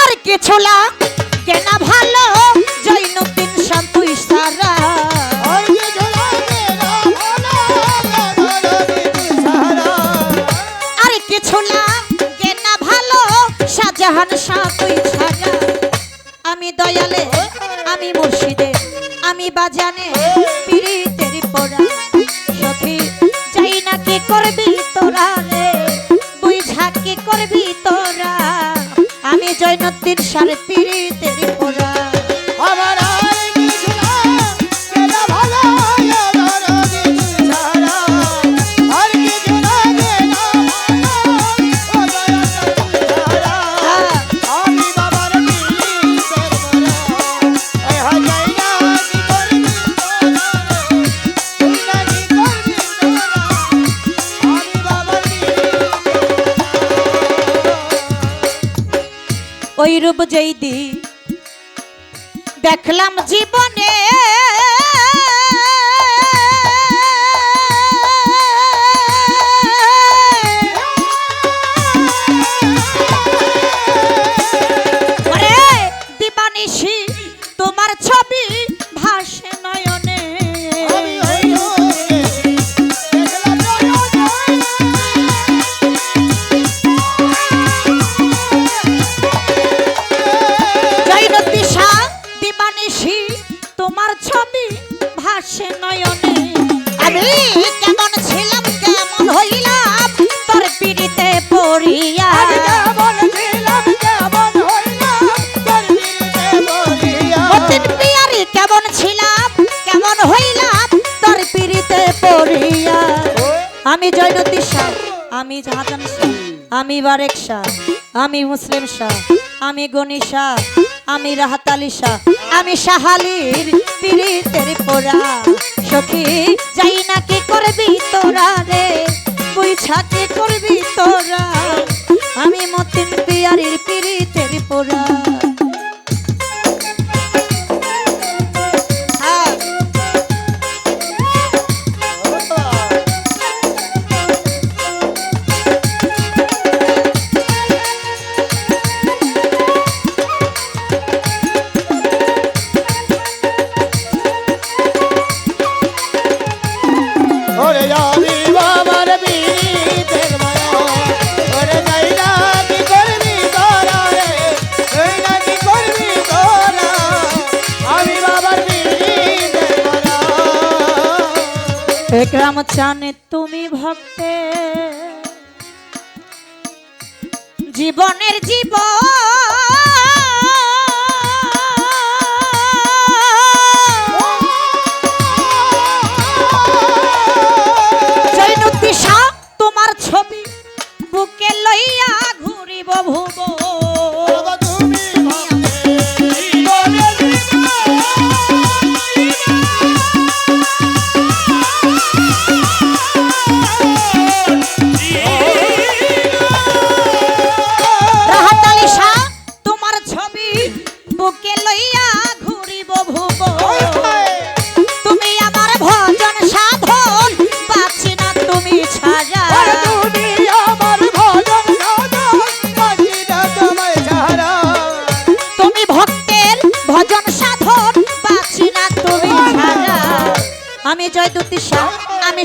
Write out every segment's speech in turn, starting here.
আর কিছু না ভালো জৈনুদ্দিন শান্ত ইশারা আর শাহজাহান শান্ত ইশারা আমি দয়ালে, আমি মুর্শিদে, আমি বাজানে, পিরিতের পড়া। সখী, যাই না কি করবি তোরা? করবি তোরা। আমি জৈনতির সার পিরিতের পড়া ওই দি। দেখলাম জীবনে পিড়িতে পড়িয়া। কেমন ছিলাম কেমন হইলাম তোর পিড়িতে পড়িয়া। আমি জৈনতি শাহ আমি জাহাজান শাহ আমি বারেক শাহ আমি মুসলিম শাহ আমি গনি শাহ আমি রাহাত আলী শাহ আমি শাহালির পিড়িতের পোড়া। সখী যাই না কি করবি তোরা রে? কি করবি তোরা। আমি মতিন পিয়ারির পিড়িতের পোড়া। একরাম চানে তুমি ভক্তে জীবনের জীব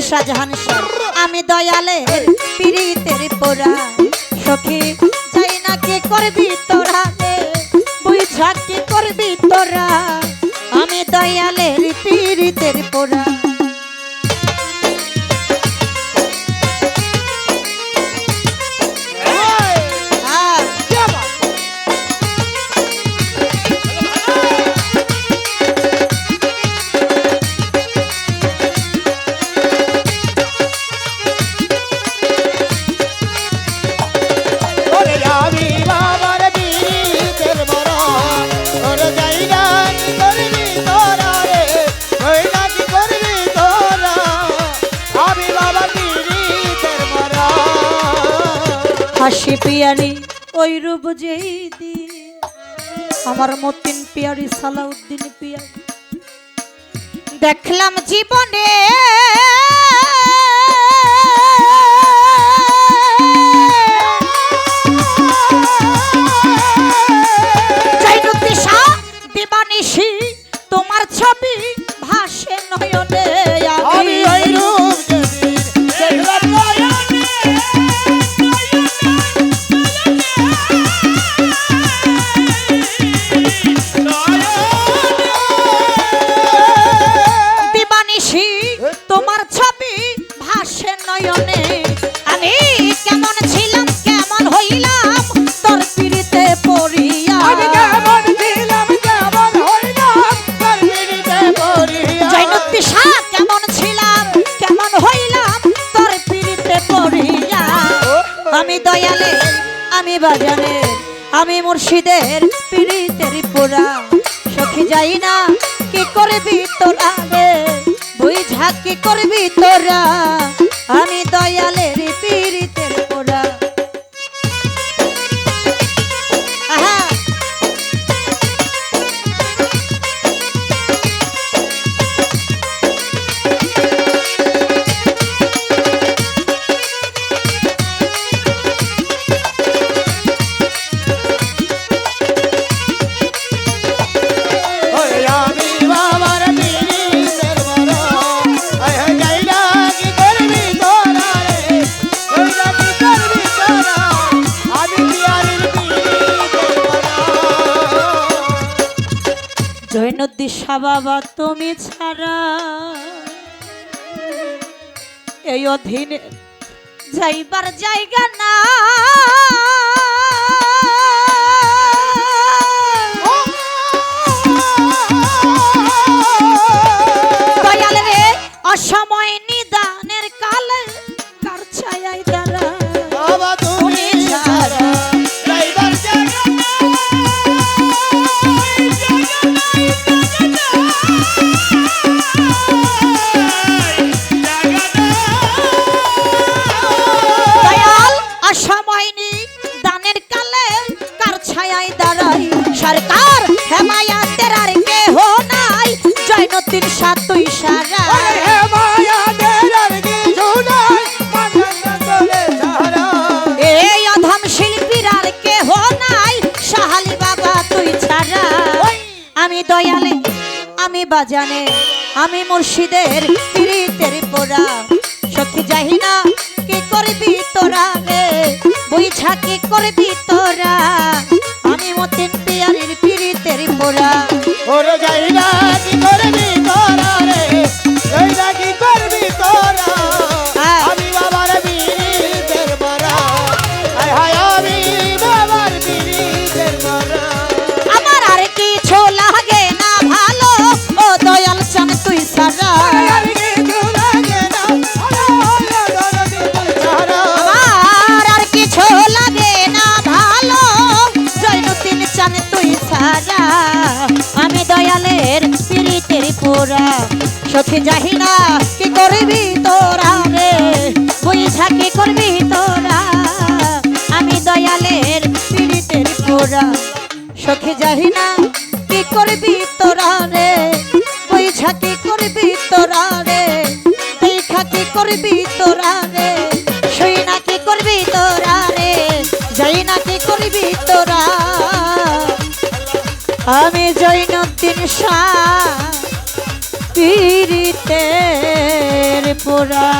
শাহজাহান শাহ আমি দয়ালের পীড়িতের পোড়া। সখী, যাই না কি করবি তোরা বুঝা কি করবি তোরা? আমি দয়ালের পীড়িতের পোড়া। হাসি পিয়ারি ওই রূপ যেই দিন। আমার মতিন পিয়ারি সালাউদ্দিন পিয়ারি। দেখলাম জীবনে আমি ছিলাম কেমন হইলাম তোর তোর পিড়িতে পড়িয়া। জৈনুত কেমন ছিলাম কেমন হইলাম তোর পিড়িতে পড়িয়া। আমি দয়ালে আমি বাজানে আমি মুর্শিদের পিড়িতের পোড়া। সখী যাই না কি করবি তোরা রে বুঝা কি করবি তোরা? আমি দয়ালের পীড়িত জয়নদী বাবা তুমি ছাড়া। এই অধীনে যাইবার জায়গা না আমি বাজানে, আমি মুর্শিদের পিড়িতের পোড়া। সত্যি যাই না, কি করবি তোরা রে? বইছা কি করবি তোরা সারা আমি দয়ালের পিড়িতের পোড়া সখী যাহি না কি করবি তোরা রে? বুঝা কি করবি তোরা? আমি দয়ালের পিড়িতের পোড়া সখী যাহি না কি করবি তোরা রে? বুঝা কি করবি তোরা রে? দেখা কি করবি তোরা আমি জৈনুদ্দিন সাহ পীড়িতের পুরা